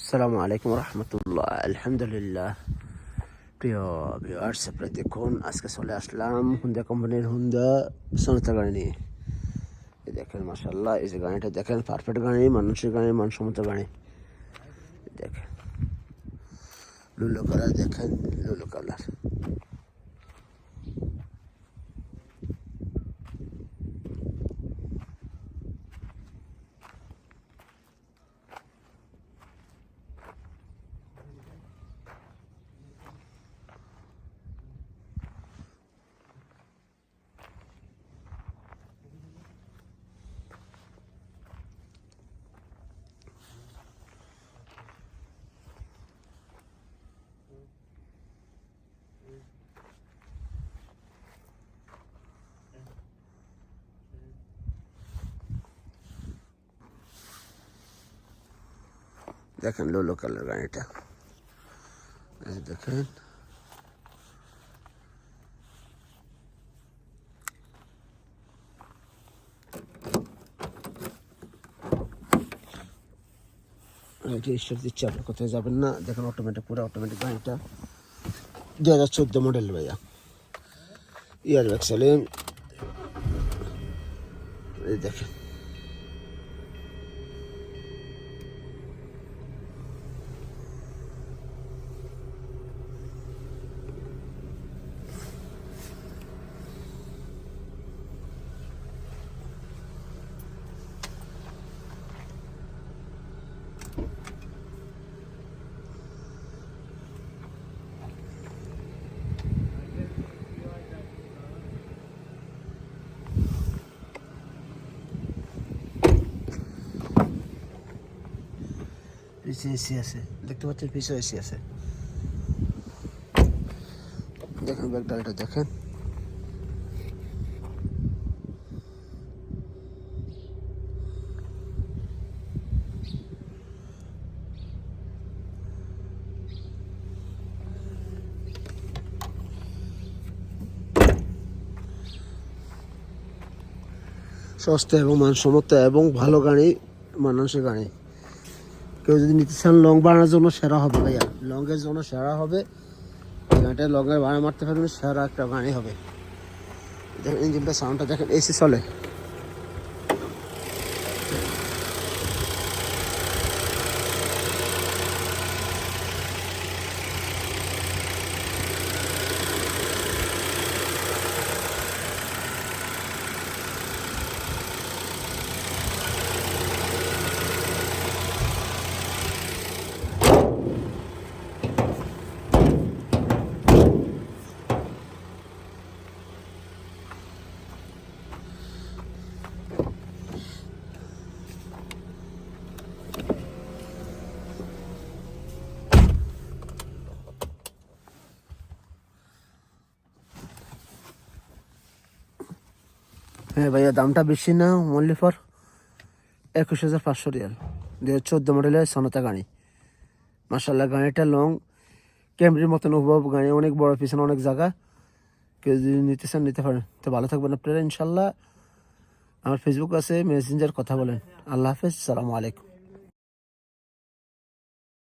আসসালামু আলাইকুম রহমতুল্লাহ, আলহামদুলিল্লাহ। প্রিয় ভিউয়ার্স আপনারা দেখুন, আজকে চলে আসলাম হুন্দা কোম্পানির হুন্দা সোনাতা গাড়ি নিয়ে। দেখেন মাসাল্লাহ এই যে গাড়িটা দেখেন পারফেক্ট গাড়ি মানুষের গাড়ি, মানসম্মত গাড়ি। দেখেন লুলো কালার দেখেন লুলো কালার দেখেন, লুলো কালার গাড়িটা দেখেন। গাড়িটা দিচ্ছে, আপনি কোথায় যাবেন না? দেখেন অটোমেটিক পুরো অটোমেটিক গাড়িটা। দু হাজার চোদ্দ মডেল ভাইয়া। ইয়ার ব্যাগ সেলেন দেখেন। পিছিয়ে এসি আছে দেখতে পাচ্ছেন পিছিয়ে এসি আছে দেখেন ব্যাগ ডালটা দেখেন সস্তা এবং মানসম্মত এবং ভালো গাড়ি মানুষের গাড়ি কেউ যদি নিতে চান লং বাড়ানোর জন্য সেরা হবে ভাইয়া। লংয়ের জন্য সেরা হবে। গাড়িটা লংয়ের বানা মারতে পারবেন, সেরা একটা বাড়ি হবে। দেখেন ইঞ্জিনটা সাউন্ডটা দেখেন এসি চলে। হ্যাঁ ভাইয়া, দামটা বেশি না অনলি ফর একুশ হাজার পাঁচশো রিয়াল। দু হাজার চোদ্দ মডেলের সনাতা গাড়ি। মার্শাল্লাহ গাড়িটা লং ক্যামরির মতন উপভোগ, গাড়ি অনেক বড় পিছনে অনেক জায়গা। কেউ যদি নিতে চান, নিতে পারেন। তো ভালো থাকবেন আপনারা ইনশাল্লাহ আমার ফেসবুক আছে মেসেঞ্জার কথা বলেন। আল্লাহ হাফেজ, সালামু আলাইকুম।